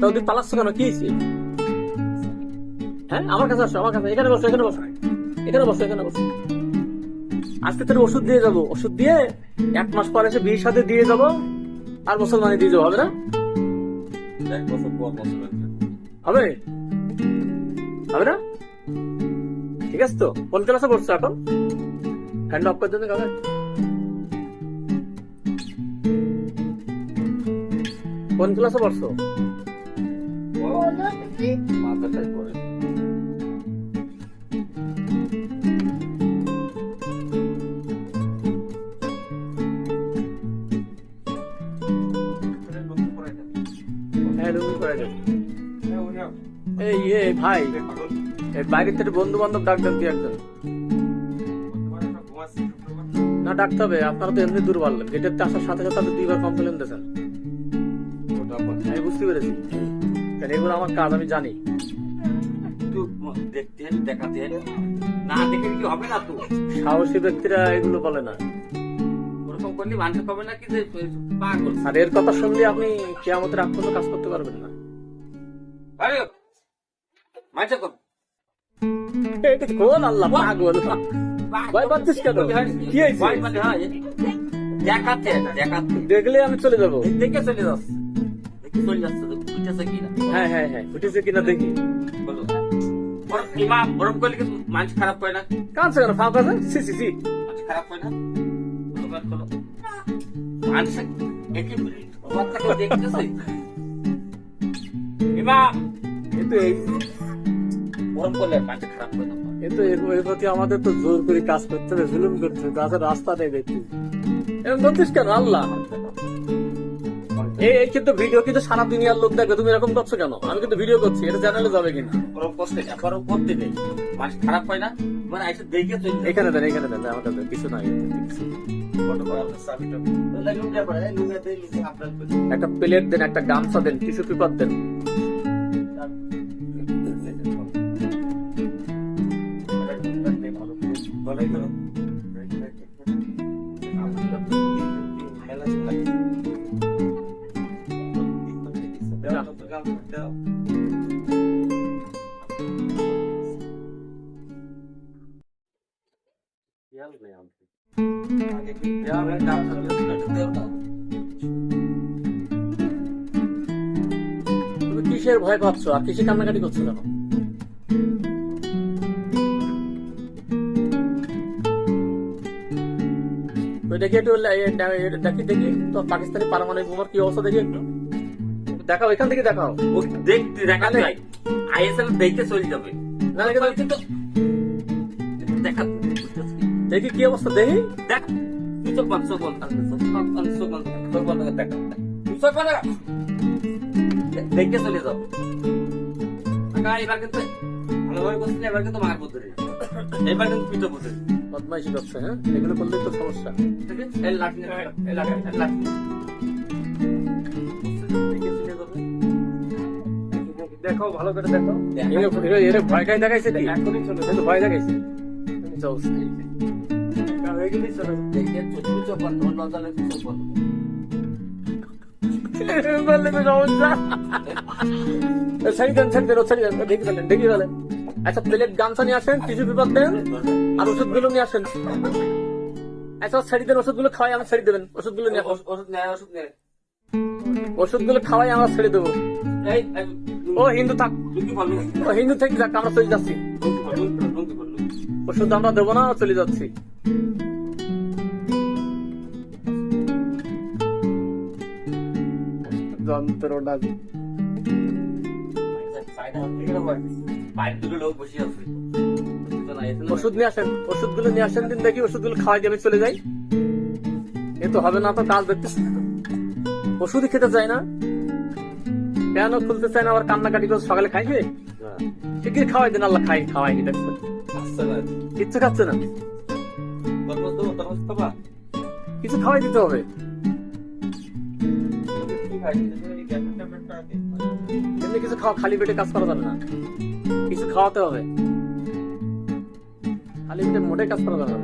তা ওদিক পালাচ্ছ কেন? কি হয়েছে? হ্যাঁ আমার কাছে আসো আমার কাছে এখানে বসো এখানে বসো। এখানে বসো এখানে বসো। আজকে তোর ওষুধ দিয়ে যাব। ওষুধ দিয়ে এক মাস পরে এসে বিয়ের সাথে দিয়ে যাব আর মুসলমানি দিয়ে যাব হবে না। হবে? হবে না? ঠিক আছে তো কোন ক্লাসে পড়ছো এখন? হ্যান্ড অফ করে দেবে কাকে কোন ক্লাসে পড়ছো ইয়ে ভাই। বাইরের থেকে বন্ধু বান্ধব না ডাকতে হবে আপনারা তো এমনি দুর্বল গেটের আসার সাথে সাথে দুইবার কমপ্লেন দিয়েছেন আমি বুঝতে পেরেছি কারণ এগুলো আমার কাজ আমি জানি। একটু দেখতে দেখাতে। না দেখে কি হবে না তো? সাহসী ব্যক্তিরা এগুলো বলে না। ওরকম করলে মানুষ হবে না কি যে পাগল আর এর কথা শুনলে আপনি কেয়ামতের আগ পর্যন্ত কাজ করতে পারবেন না। আরে কর এটা কোন আল্লাহ পাগল। ভয় পাচ্ছিস কেন? কি হয়েছে? মানে হয় দেখাতে দেখাতে দেখলে আমি চলে যাব। দেখে চলে দেখে চলে যাচ্ছে। তো বুঝতেছে হ্যাঁ হ্যাঁ হ্যাঁ উঠেছে কিনা দেখি। বলো। ওর ইমাম ওরম করলে কি মানুষ খারাপ হয় না? কাঁদছে কেন? ফাঁকা আছে? সি সি সি। খারাপ হয় না? বলো বাদ মানুষ একই বাচ্চাকে দেখতেছে। ইমাম কিন্তু এই ওরম করলে মানুষ খারাপ হয় না। কিন্তু এর এর প্রতি আমাদের তো জোর করে কাজ করতে হবে জুলুম করতে হবে তাছাড়া রাস্তা নেই দেখতে। এরকম কেন? আল্লাহ! এই কিন্তু ভিডিও কিন্তু সারা দুনিয়ার লোক দেখবে তুমি এরকম করছ কেন আমি কিন্তু ভিডিও করছি এটা চ্যানেলে যাবে কিনা ওরম করতে না ওরম করতে নেই মানুষ খারাপ হয় না মানে এসে দেখে এখানে দেন এখানে দেন আমার কাছে কিছু নাই একটা প্লেট দেন একটা গামছা দেন টিস্যু পেপার দেন তুমি কিসের ভয় পাচ্ছ? আর কিসে কান্নাকাটি করছ কেন? দেখি একটু দেখি দেখি। তো পাকিস্তানি পারমাণবিক বোমার কি অবস্থা দেখি একটু। দেখাও এখান থেকে দেখাও। দেখতে দেখা যায় আইএসএল দেখে চলে যাবে। নাহলে কিন্তু- কিন্তু দেখা কি অবস্থা দেখি। দেখ তুই দেখ। টাকা দেখে চলে যাও। কাকা এবার কিন্তু ভালোভাবে এবার কিন্তু মার বুদ্ধি এবার কিন্তু পিঠো বুদ্ধি বদমাইশি হ্যাঁ? এগুলো করলেই তো সমস্যা। এই লাঠি এই লাঠি দেখে ভালো করে দেখো। এরে ভয় খাই দেখাইছে এখনই চলে ভয় দেখাইছে। অবস্থা। দেন দেন দেন দেখি দেখি আচ্ছা প্লেট গামছা নিয়ে আসেন টিস্যু পেপার দেন আর ওষুধগুলো নিয়ে আসেন। আচ্ছা ছাড়ি দেন ওষুধগুলো খাওয়াই আমার ছেড়ে দেবেন। ওষুধগুলো নিয়ে ওষুধ নেয় ওষুধ নেয় ওষুধগুলো খাওয়াই আমরা ছেড়ে দেবো। ও হিন্দু থাক। ও হিন্দু থেকে যাক আমরা চলে যাচ্ছি। ওষুধ আমরা দেবো না চলে যাচ্ছি। যন্ত্রণা ওষুধ নিয়ে আসেন ওষুধগুলো নিয়ে আসেন দিন দেখি ওষুধগুলো খাওয়াই দিয়ে আমি চলে যাই। এ তো হবে না তো কাজ দেখতেছি। ওষুধই খেতে চায় না। কেন খুলতে চায় না আবার কান্নাকাটি করে সকালে খাইবে ঠিকই খাওয়াই দেন আল্লাহ খাই খাওয়াই দেখছেন কিচ্ছু খাচ্ছে না। কিছু খাওয়াই দিতে হবে। এমনি কিছু খাওয়া, খালি পেটে কাজ করা যাবে না। কিছু খাওয়াতে হবে। খালি পেটে মোটে কাজ করা যাবে না।